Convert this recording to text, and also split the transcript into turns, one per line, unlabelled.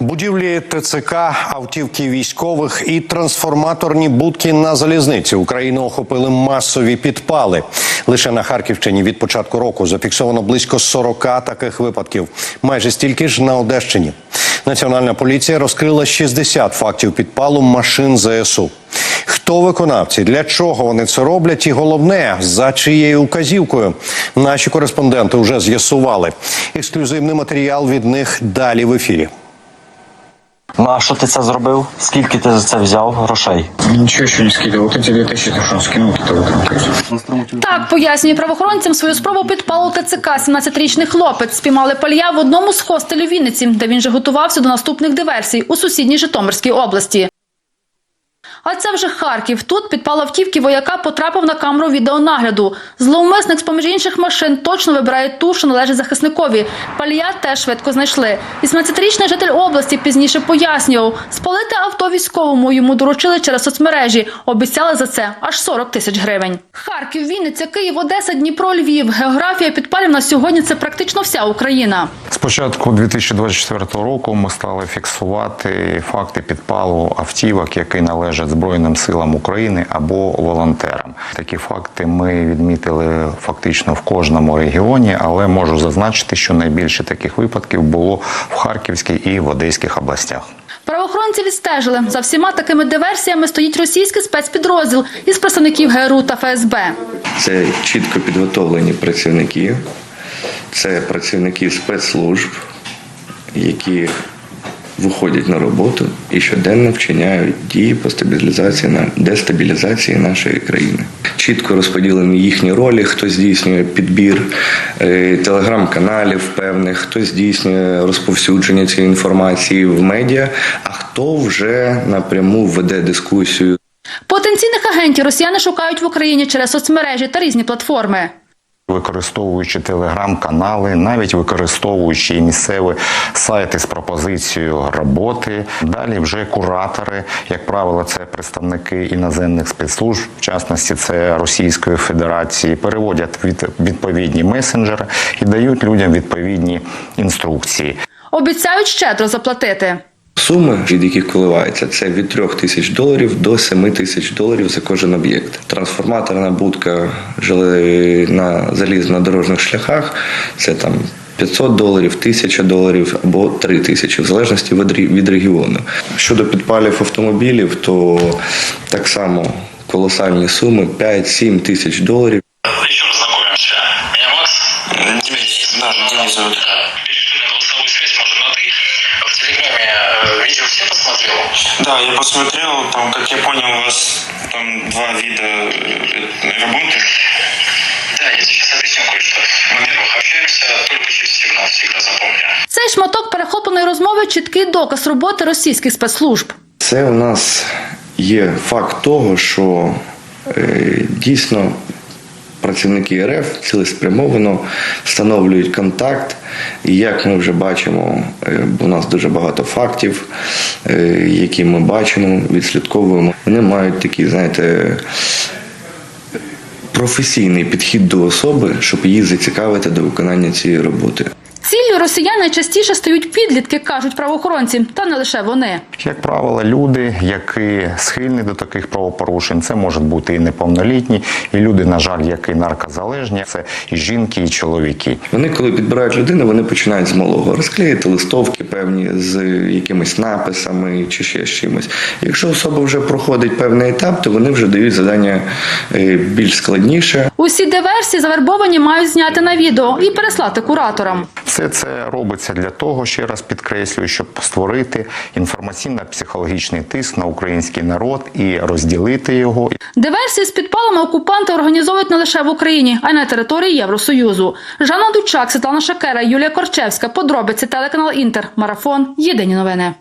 Будівлі ТЦК, автівки військових і трансформаторні будки на залізниці Україну охопили масові підпали. Лише на Харківщині від початку року зафіксовано близько 40 таких випадків. Майже стільки ж на Одещині. Національна поліція розкрила 60 фактів підпалу машин ЗСУ. Хто виконавці, для чого вони це роблять, і головне за чиєю указівкою. Наші кореспонденти вже з'ясували. Ексклюзивний матеріал від них далі в ефірі.
Ну а що ти це зробив? Скільки ти за це взяв грошей?
Ничего еще не скидывал. Вот эти 2000, ты что, скинул какие-то вот там.
Так пояснює правоохоронцям свою спробу підпалу ТЦК. 17-річний хлопець спіймали палія в одному з хостелів Вінниці, де він же готувався до наступних диверсій у сусідній Житомирській області. А це вже Харків. Тут підпал автівки вояка потрапив на камеру відеонагляду. Зловмисник з поміж інших машин точно вибирає ту, що належить захисникові. Палія теж швидко знайшли. 18-річний житель області пізніше пояснював, спалити авто військовому йому доручили через соцмережі. Обіцяли за це аж 40 тисяч гривень. Харків, Вінниця, Київ, Одеса, Дніпро, Львів. Географія підпалів на сьогодні це практично вся Україна.
З початку 2024 року ми стали фіксувати факти підпалу автівок, які належать Збройним силам України або волонтерам. Такі факти ми відмітили фактично в кожному регіоні, але можу зазначити, що найбільше таких випадків було в Харківській і в Одеських областях.
Правоохоронці відстежили за всіма такими диверсіями стоїть російський спецпідрозділ із представників ГРУ та ФСБ.
Це чітко підготовлені працівники, це працівники спецслужб, які виходять на роботу і щоденно вчиняють дії по стабілізації на дестабілізації нашої країни. Чітко розподілені їхні ролі, хто здійснює підбір е, телеграм-каналів певних, хто здійснює розповсюдження цієї інформації в медіа, а хто вже напряму веде дискусію
Потенційних агентів росіяни шукають в Україні через соцмережі та різні платформи.
Використовуючи телеграм-канали, навіть використовуючи місцеві сайти з пропозицією роботи. Далі вже куратори, як правило, це представники іноземних спецслужб, в частності це Російської Федерації, переводять від відповідні месенджери і дають людям відповідні інструкції.
Обіцяють щедро заплатити.
Суми, від яких коливаються, це від 3 тисяч доларів до 7 тисяч доларів за кожен об'єкт. Трансформаторна будка жили на залізнодорожних шляхах. Це там 500 доларів, 1000 доларів або 3 тисячі, в залежності від регіону. Щодо підпалів автомобілів, то так само колосальні суми 5-7 тисяч доларів.
Еще раз знакомимся. Меня Макс. Денис. Да, Денис зовут. посмотрел?
Да, я посмотрел, там, как я понял, у вас там два вида э, работы.
Да, я тебе сейчас объясню кое-что. Во-первых, общаемся только через сигнал, всегда запомни.
Цей шматок перехопленої розмови чіткий доказ роботи російських спецслужб.
Це у нас є факт того, що е, дійсно працівники РФ цілеспрямовано встановлюють контакт. І як ми вже бачимо, е, у нас дуже багато фактів, е, які ми бачимо, відслідковуємо. Вони мають такий, знаєте, професійний підхід до особи, щоб її зацікавити до виконання цієї роботи.
Ціллю росіян найчастіше стають підлітки, кажуть правоохоронці, та не лише вони.
Як правило, люди, які схильні до таких правопорушень, це можуть бути і неповнолітні, і люди, на жаль, які наркозалежні, це і жінки, і чоловіки.
Вони, коли підбирають людину, вони починають з малого розклеїти листовки певні з якимись написами чи ще з чимось. Якщо особа вже проходить певний етап, то вони вже дають завдання е, більш складніше.
Усі диверсії завербовані мають зняти на відео і переслати кураторам.
Все це робиться для того, ще раз підкреслюю, щоб створити інформаційно-психологічний тиск на український народ і розділити його.
Диверсії з підпалами окупанти організовують не лише в Україні, а й на території Євросоюзу. Жанна Дучак, Світлана Шакера, Юлія Корчевська. Подробиці телеканал Інтер. Марафон. Єдині новини.